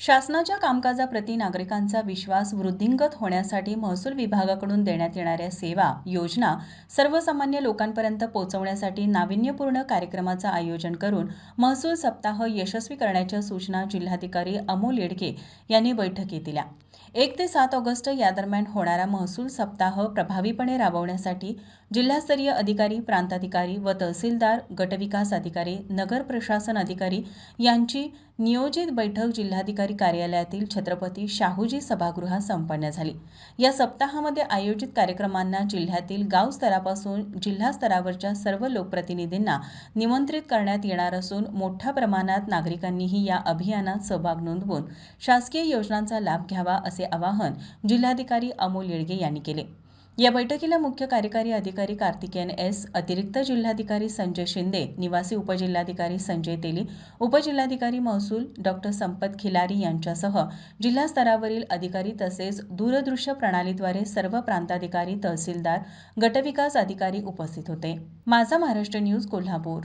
शासनाच्या कामकाजाप्रती नागरिकांचा विश्वास वृद्धिंगत होण्यासाठी महसूल विभागाकडून देण्यात येणाऱ्या सेवा योजना सर्वसामान्य लोकांपर्यंत पोहोचवण्यासाठी नाविन्यपूर्ण कार्यक्रमाचं आयोजन करून महसूल सप्ताह यशस्वी करण्याच्या सूचना जिल्हाधिकारी अमोल येडके यांनी बैठकीत दिल्या. एक ते सात ऑगस्ट या दरम्यान होणारा महसूल सप्ताह प्रभावीपणे राबवण्यासाठी जिल्हास्तरीय अधिकारी प्रांताधिकारी व तहसीलदार गटविकास अधिकारी नगर प्रशासन अधिकारी यांची नियोजित बैठक जिल्हाधिकारी कार्यालयातील छत्रपती शाहूजी सभागृहात संपन्न झाली. या सप्ताहामध्ये आयोजित कार्यक्रमांना जिल्ह्यातील गाव स्तरापासून जिल्हा स्तरावरच्या सर्व लोकप्रतिनिधींना निमंत्रित करण्यात येणार असून मोठ्या प्रमाणात नागरिकांनीही या अभियानात सहभाग नोंदवून शासकीय योजनांचा लाभ घ्यावा असे आवाहन जिल्हाधिकारी अमोल येडगे यांनी केले. या बैठकीला मुख्य कार्यकारी अधिकारी कार्तिकेयन एस अतिरिक्त जिल्हाधिकारी संजय शिंदे निवासी उपजिल्हाधिकारी संजय तेली उपजिल्हाधिकारी महसूल डॉक्टर संपत खिलारी यांच्यासह जिल्हा स्तरावरील अधिकारी तसेच दूरदृश्य प्रणालीद्वारे सर्व प्रांताधिकारी तहसीलदार गटविकास अधिकारी उपस्थित होते. माझा महाराष्ट्र न्यूज कोल्हापूर.